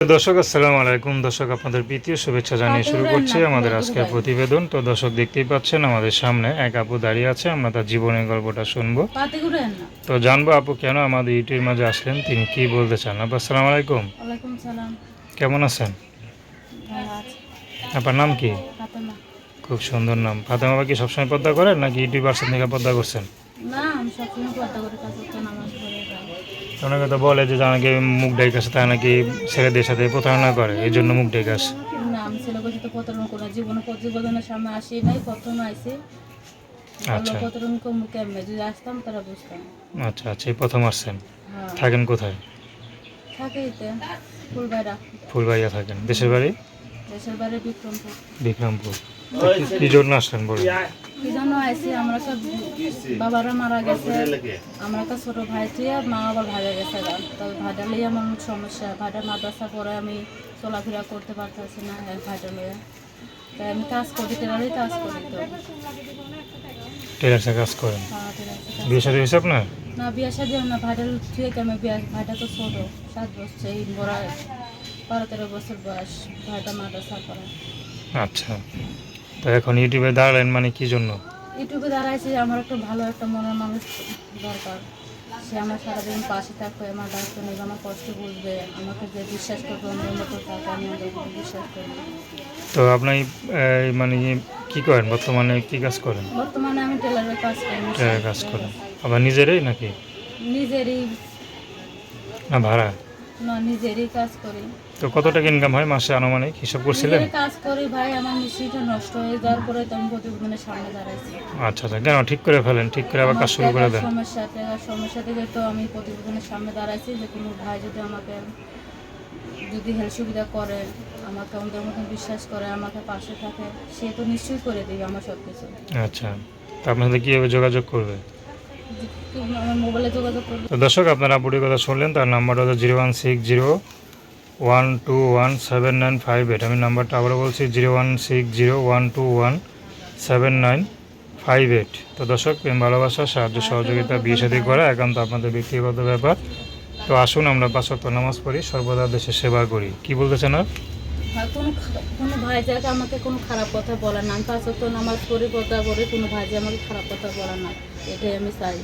দর্শক আসসালামু আলাইকুম। দর্শক আপনাদের প্রীতীয় শুভেচ্ছা জানিয়ে শুরু করছি আমাদের আজকের প্রতিবেদন। তো দর্শক দেখতেই পাচ্ছেন আমাদের সামনে এক আপু দাঁড়িয়ে আছে আমরা তার জীবনের গল্পটা শুনব। তো জানব আপু কেন আমাদের ইউটিউবের মাঝে আসলেন তিনি কি বলতে চান? আপু আসসালামু আলাইকুম। কেমন আছেন? আপনার নাম কি? খুব সুন্দর নাম। ফাতেমা বাবা কি সবসময় পদ্মা করেন নাকি ইউটিউব আসেন থেকে পদ্মা করছেন? সবসময় করে নামাজ পড়ে যাই অনেকে তো বলে যে নাকি মুখ ডাইক আছে তা নাকি ছেলেদের সাথে প্রতারণা করে এই জন্য মুখ ডাইক আসে না আমি ছেলে বলছি তো প্রতারণ কোনো জীবনে প্রতিবেদনের সামনে আসি নাই প্রথম আইসি আচ্ছা। প্রতারণ কম কেমনে যদি আসতাম তারা বুঝতাম আচ্ছা আচ্ছা এই প্রথম আসছেন। হ্যাঁ। থাকেন কোথায়? থাকে এতে ফুলবাইরা ফুলবাইয়া থাকেন। দেশের বাড়ি? দেশের বাড়ি বিক্রমপুর। বিক্রমপুর। কি- কি জন্য আসলেন বলুন? কি জন্য আইসি আমরা তো বাবারা মারা গেছে। আমরা তো ছোট ভাই তুই মা আবার ভাজা গেছে গা। তো ভাজা লিয়ে আমার সমস্যা। ভাজা মাদ্রাসা পরে আমি চলাফেরা করতে পারতেছি না এই ভাজা তাই আমি কাজ করি টেলারই কাজ করি তো। টেলার্সে কাজ করেন? হ্যাঁ, কাজ। বিয়ে সাথে হয়েছে আপনার? না বিয়া শাদি না। ভাইটার ঠিক আমি বিয়া ভাইটা তো ছোট সাত বছর এই বড় বারো তেরো বছর বয়স। ভাইটা মাদ্রাসা পড়ে। আচ্ছা। তো এখন ইউটিউবে দাঁড়ালেন মানে কি জন্য? ইউটিউবে দাঁড়াইছি আমার একটা ভালো একটা মনের মানুষ দরকার। সে আমার সারাদিন পাশে থাকবে আমার দায়িত্ব নেবে আমার কষ্ট বুঝবে আমাকে যে বিশ্বাস করবে অন্যের মতো তাকে আমি বিশ্বাস করব তো আপনি মানে কি করেন? বর্তমানে কি কাজ করেন? বর্তমানে আমি টেলারের কাজ করি টেলারের কাজ করেন। আবার নিজেরই নাকি? নিজেরই। না ভাড়া? না নিজেরই কাজ করি। তো কত টাকা ইনকাম হয় মাসে আনুমানিক? হিসাব করছিলেন? নিজেরই কাজ করি ভাই আমার মিষ্টিটা নষ্ট হয়ে যাওয়ার পরে তো আমি প্রতিবেদনের সামনে দাঁড়াইছি। আচ্ছা আচ্ছা কেন? ঠিক করে ফেলেন ঠিক করে আবার কাজ শুরু করে দেন। সমস্যা টাকার সমস্যা থেকে তো আমি প্রতিবেদনের সামনে দাঁড়াইছি যে কোনো ভাই যদি আমাকে যদি হেল্প সুবিধা করে আমাকে আমাদের মতন বিশ্বাস করে আমাকে পাশে থাকে সে তো নিশ্চয়ই করে দেবে আমার সব কিছু আচ্ছা তো আপনার সাথে কীভাবে যোগাযোগ করবে? দর্শক, আপনারা আপুটির কথা শুনলেন, তার নাম্বারটা হচ্ছে zero one six zero one two one seven nine five eight. আমি নাম্বারটা আবারও বলছি, zero one six zero one two one seven nine five eight. তো দর্শক, প্রেম, ভালোবাসা, সাহায্য, সহযোগিতা, বিয়ে সাথে করা একান্ত আপনাদের ব্যক্তিগত ব্যাপার। তো আসুন, আমরা পাঁচ নামাজ পড়ি, সর্বদা দেশের সেবা করি। কি বলতেছেন আর? কোনো কোনো ভাই যাকে আমাকে কোনো খারাপ কথা বলার না। আমি পাঁচ আমার পড়ি কথা করে, কোনো ভাই আমাকে খারাপ কথা বলার না। এটাই আমি চাই।